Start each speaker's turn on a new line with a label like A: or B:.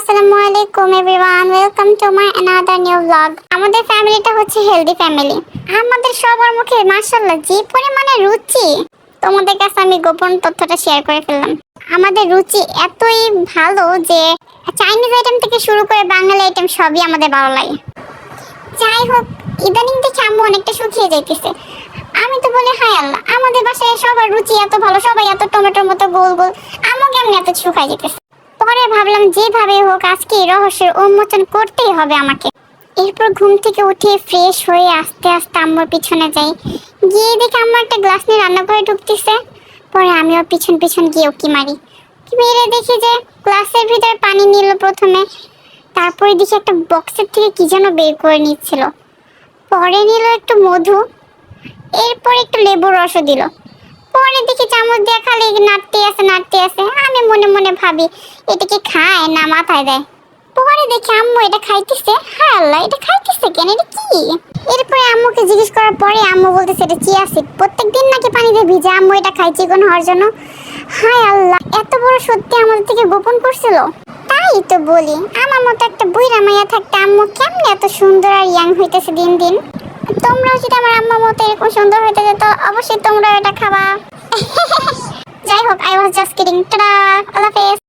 A: আসসালামু আলাইকুম everyone welcome to my another new blog আমাদের ফ্যামিলিটা হচ্ছে হেলদি ফ্যামিলি আমাদের সবার মুখে মাশাআল্লাহ যে পরিমাণে রুচি, তোমাদের কাছে আমি গোপন তথ্যটা শেয়ার করে ফেললাম। আমাদের রুচি এতই ভালো যে চাইনিজ আইটেম থেকে শুরু করে বাঙালি আইটেম সবই আমাদের ভালো লাগে। যাই হোক, ইদানিং দেখে আম্মু অনেকটা শুকিয়ে যাইতেছে। আমি তো বলি হাই আল্লাহ, আমাদের বাসায় সবার রুচি এত ভালো, সবাই এত টমেটোর মতো গোল গোল, আম্মু কেমন এত শুকাই যেতেছে পরে ভাবলাম যেভাবে হোক আজকে রহস্যের উন্মোচন করতেই হবে আমাকে। এরপর ঘুম থেকে উঠে ফ্রেশ হয়ে আস্তে আস্তে আম্মুর পিছনে যাই। গিয়ে দেখি আম্মু একটা গ্লাস নিয়ে রান্নাঘরে ঢুকতেছে। পরে আমিও পিছন পিছন গিয়ে উকি মারি। মেরে দেখি যে গ্লাসের ভিতরে পানি নিল প্রথমে। তারপরে দেখি একটা বক্সের থেকে কি যেন বের করে নিচ্ছিল। পরে নিল একটু মধু। এরপর একটু লেবুর রসও দিল। পরে দেখি চামচ দিয়ে নাড়তে আছে নাড়তে আছে আমি মনে মনে ভাবি, এটা কি খায় না মাথায় দেয়? পরে দেখি আম্মু এটা খাইতেছে। হ্যাঁ আল্লাহ, এটা খাইতেছে কেন? এটা কি? এরপরে আম্মুকে জিজ্ঞেস করার পরে আম্মু বলতেছে, এটা চিয়া সিড প্রত্যেক দিন নাকি পানিতে ভিজে আম্মু এটা খাই চিকন হওয়ার জন্য? হায় আল্লাহ, এত বড় সত্যি আমাদের থেকে গোপন করছিল? তাই তো বলি, আমার মতো একটা বুইরা মাইয়া থাকতে আম্মু কেমনে এত সুন্দর আর ইয়াং হইতেছে দিন দিন? তোমরাও যদি আমার আম্মার মতো এরকম সুন্দর হইতে যেত, অবশ্যই তোমরাও এটা খাবা। যাই হোক I was just kidding tata আল্লাহ হাফেজ